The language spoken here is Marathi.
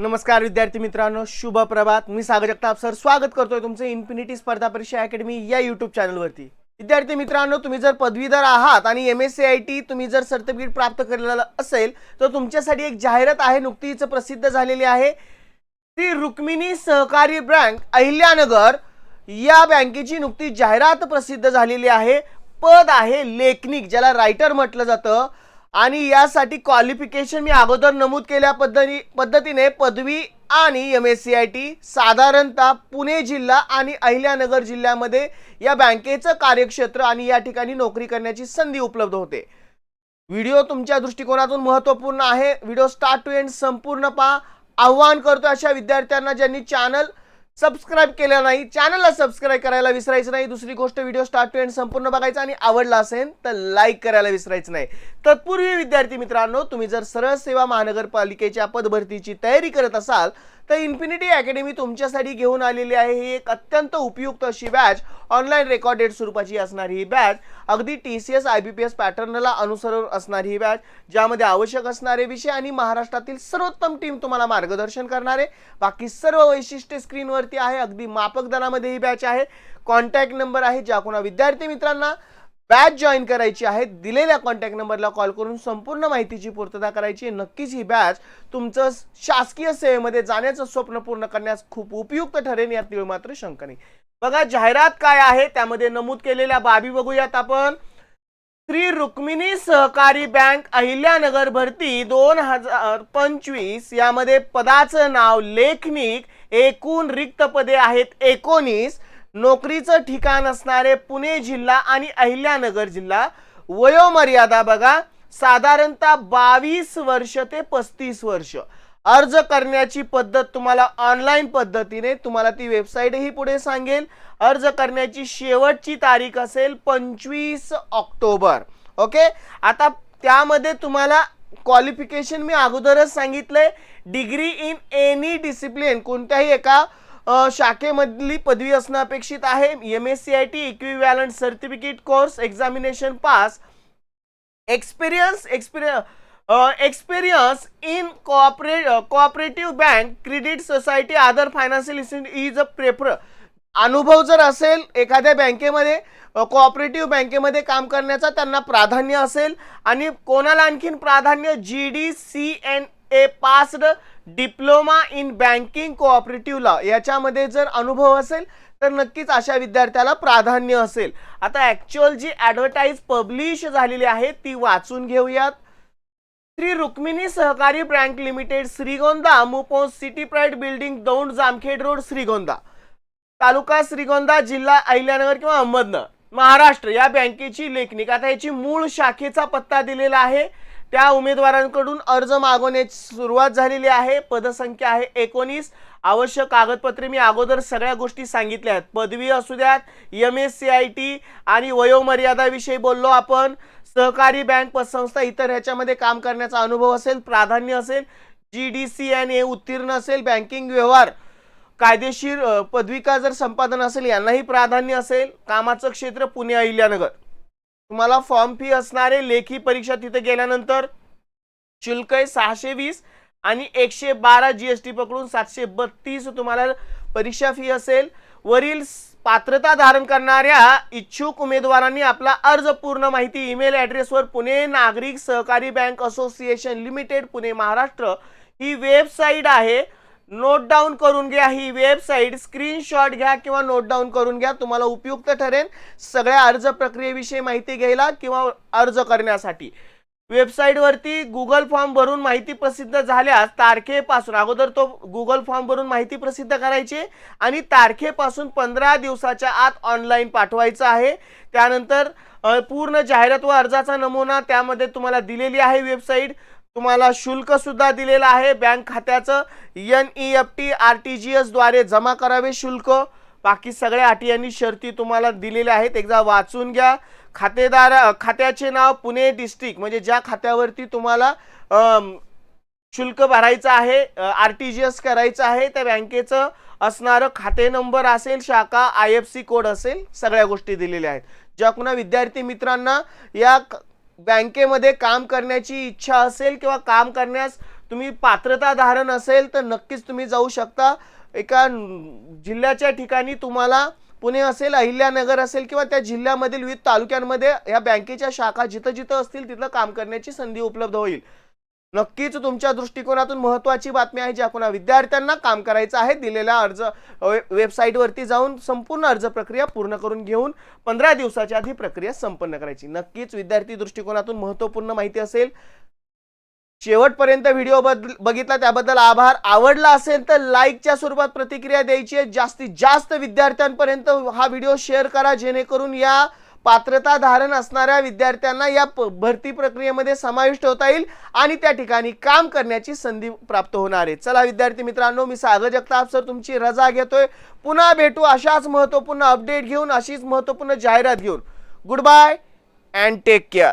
नमस्कार विद्यार्थी मित्रांनो. शुभ प्रभात. मी सागर जगताप सर. स्वागत करतोय तुमचं इन्फिनिटी स्पर्धा परीक्षा अकॅडमी या युट्यूब चॅनलवरती विद्यार्थी मित्रांनो तुम्ही जर पदवीधर आहात आणि M S C I T तुम्ही जर सर्टिफिकेट प्राप्त केलेलं असेल तर तुमच्यासाठी एक जाहिरात आहे. नुकतीच प्रसिद्ध झालेली आहे. ती रुक्मिणी सहकारी बँक अहिल्यानगर या बँकेची नुकतीच जाहिरात प्रसिद्ध झालेली आहे. पद आहे लेखनिक ज्याला रायटर म्हटलं जातं. आणि यासाठी क्वालिफिकेशन मी अगोदर नमूद केल्या पद्धती पद्धतीने पदवी आणि M S C I T साधारणतः पुणे जिल्हा आणि अहिल्यानगर जिल्ह्यामध्ये या बँकेचं कार्यक्षेत्र आणि या ठिकाणी नोकरी करण्याची संधी उपलब्ध होते. व्हिडिओ तुमच्या दृष्टिकोनातून महत्त्वपूर्ण आहे. व्हिडिओ स्टार्ट टू एंड संपूर्ण पहा. आव्हान करतो अशा विद्यार्थ्यांना ज्यांनी चॅनल सबस्क्राईब केलं नाही चॅनलला सबस्क्राईब करायला विसरायचं नाही. दुसरी गोष्ट व्हिडिओ स्टार्ट टू एंड संपूर्ण बघायचा आणि आवडला असेल तर लाईक करायला विसरायचं नाही. तत्पूर्वी विद्यार्थी मित्रांनो तुम्ही जर सरळ सेवा महानगरपालिकेच्या पदभरतीची तयारी करत असाल तर इन्फिनिटी अकॅडमी तुमच्यासाठी घेऊन आलेली आहे. ही एक अत्यंत उपयुक्त अशी बॅच ऑनलाईन रेकॉर्डेड स्वरूपाची असणारी ही बॅच अगदी T C S I B P S पॅटर्नला अनुसरून असणारी ही बॅच ज्यामध्ये आवश्यक असणारे विषय आणि महाराष्ट्रातील सर्वोत्तम टीम तुम्हाला मार्गदर्शन करणारे. बाकी सर्व वैशिष्ट्ये स्क्रीनवरती आहे. अगदी मापक दरामध्ये ही बॅच आहे. कॉन्टॅक्ट नंबर आहे ज्या कोणा विद्यार्थी मित्रांना. बॅच जॉईन करायची आहे दिलेल्या कॉन्टॅक्ट नंबरला कॉल करून संपूर्ण माहितीची पूर्तता करायची आहे. नक्कीच ही बॅच तुमचं शासकीय सेवेमध्ये जाण्याचं स्वप्न पूर्ण करण्यास खूप उपयुक्त ठरेल यात मात्र शंका नाही. बघा जाहिरात काय आहे त्यामध्ये नमूद केलेल्या बाबी बघूयात आपण. श्री रुक्मिणी सहकारी बँक अहिल्यानगर भरती दोन हजार पंचवीस यामध्ये पदाचं नाव लेखनिक एकूण रिक्त पदे आहेत एकोणीस. नोकरीचं ठिकाण असणारे पुणे जिल्हा आणि अहिल्यानगर जिल्हा वयोमर्यादा बघा साधारणतः बावीस वर्ष ते पस्तीस वर्ष. अर्ज करण्याची पद्धत तुम्हाला ऑनलाईन पद्धतीने तुम्हाला ती वेबसाईटही पुढे सांगेल. अर्ज करण्याची शेवटची तारीख असेल पंचवीस ऑक्टोबर. ओके आता त्यामध्ये तुम्हाला क्वालिफिकेशन मी अगोदरच सांगितलंय. डिग्री इन एनी डिसिप्लिन कोणत्याही एका शाखेमधली पदवी असणं अपेक्षित आहे. M S C I T equivalent certificate course examination pass experience experience experience in कॉपरे cooperative bank credit society other financial is a prefer अनुभव जर असेल एखाद्या बँकेमध्ये कोऑपरेटिव्ह बँकेमध्ये काम करण्याचा त्यांना प्राधान्य असेल. आणि कोणाला आणखीन प्राधान्य? G D C N A passed diploma in banking cooperative law याच्यामध्ये जर अनुभव असेल तर नक्कीच अशा विद्यार्थ्याला प्राधान्य असेल. आता ॲक्च्युअल जी ॲडव्हर्टाईज पब्लिश झालेली आहे ती वाचून घेऊयात. श्री रुक्मिणी सहकारी bank limited Shrigonda मुपोस city pride building Daund Jamkhed road Shrigonda. तालुका श्रीगोंदा जिल्हा अहिल्यानगर किंवा अहमदनगर. महाराष्ट्र या बँकेची लेखनिक आता याची मूळ शाखेचा पत्ता दिलेला आहे. त्या उमेदवारांकडून अर्ज मागवण्याची सुरुवात झालेली आहे. पदसंख्या आहे एकोणीस. आवश्यक कागदपत्रे मी अगोदर सगळ्या गोष्टी सांगितल्या आहेत. पदवी असू द्यात M S C I T आणि वयोमर्यादाविषयी बोललो आपण. सहकारी बँक पतसंस्था इतर ह्याच्यामध्ये काम करण्याचा अनुभव असेल प्राधान्य असेल G D C N A उत्तीर्ण असेल बँकिंग व्यवहार कायदेशीर पदविका जर संपादन असेल यांनाही प्राधान्य असेल. कामाचं क्षेत्र पुणे अहिल्यानगर. तुम्हाला फॉर्म फी असणारे लेखी परीक्षा तिथे गेल्यानंतर शुल्क आहे सहाशे वीस आणि एकशे बारा जी एस टी पकडून सातशे बत्तीस तुम्हाला परीक्षा फी असेल. वरील पात्रता धारण करणाऱ्या इच्छुक उमेदवारांनी आपला अर्ज पूर्ण माहिती ईमेल ॲड्रेसवर Pune Nagrik Sahakari bank association limited Pune Maharashtra ही वेबसाईट आहे. नोट डाऊन करून घ्या ही वेबसाईट स्क्रीनशॉट घ्या किंवा नोट डाऊन करून घ्या तुम्हाला उपयुक्त ठरेल सगळ्या अर्ज प्रक्रियेविषयी माहिती घ्यायला किंवा अर्ज करण्यासाठी. वेबसाईटवरती गुगल फॉर्म भरून माहिती प्रसिद्ध झाल्यास तारखेपासून अगोदर तो गुगल फॉर्म भरून माहिती प्रसिद्ध करायची आणि तारखेपासून पंधरा दिवसाच्या आत ऑनलाईन पाठवायचं आहे. त्यानंतर पूर्ण जाहिरात व अर्जाचा नमुना त्यामध्ये तुम्हाला दिलेली आहे वेबसाईट. तुम्हाला शुल्क सुद्धा दिलेलं आहे. बँक खात्याचं N E F T R T G एसद्वारे जमा करावे शुल्क. बाकी सगळ्या अटी आणि शर्ती तुम्हाला दिलेल्या आहेत. एकदा वाचून घ्या. खातेदार खात्याचे नाव पुणे डिस्ट्रिक्ट म्हणजे ज्या खात्यावरती तुम्हाला शुल्क भरायचं आहे आर टी जी एस करायचं आहे त्या बँकेचं असणारं खाते नंबर असेल शाखा आय एफ सी कोड असेल सगळ्या गोष्टी दिलेल्या आहेत. ज्या कुणा विद्यार्थी मित्रांना या बँकेमध्ये काम करण्याची इच्छा असेल किंवा काम करण्यास तुम्ही पात्रता धारण असेल तर नक्कीच तुम्ही जाऊ शकता. एका जिल्ह्याच्या ठिकाणी तुम्हाला पुणे असेल अहिल्यानगर असेल किंवा त्या जिल्ह्यामधील विविध तालुक्यांमध्ये या बँकेच्या शाखा जिथं जिथं असतील तिथं काम करण्याची संधी उपलब्ध होईल. नक्कीच तुमच्या दृष्टिकोनातून महत्वाची बातमी आहे ज्या कोणा विद्यार्थ्यांना काम करायचं आहे. दिलेल्या अर्ज वे- वेबसाईटवरती जाऊन संपूर्ण अर्ज प्रक्रिया पूर्ण करून घेऊन पंधरा दिवसाच्या आधी प्रक्रिया संपन्न करायची. नक्कीच विद्यार्थी दृष्टिकोनातून महत्त्वपूर्ण माहिती असेल. शेवटपर्यंत व्हिडिओ बदल बघितला त्याबद्दल आभार. आवडला असेल तर लाईकच्या स्वरूपात प्रतिक्रिया द्यायची आहे. जास्तीत जास्त विद्यार्थ्यांपर्यंत हा व्हिडिओ शेअर करा जेणेकरून या पात्रता धारण असणाऱ्या विद्यार्थ्यांना या प- भरती प्रक्रियेमध्ये समाविष्ट होता येईल आणि त्या ठिकाणी काम करण्याची संधी प्राप्त होणार आहे. चला विद्यार्थी मित्रांनो मी सागर जगताप सर तुमची रजा घेतोय. पुन्हा भेटू अशाच महत्त्वपूर्ण अपडेट घेऊन अशीच महत्त्वपूर्ण जाहिरात घेऊन. Good bye and take care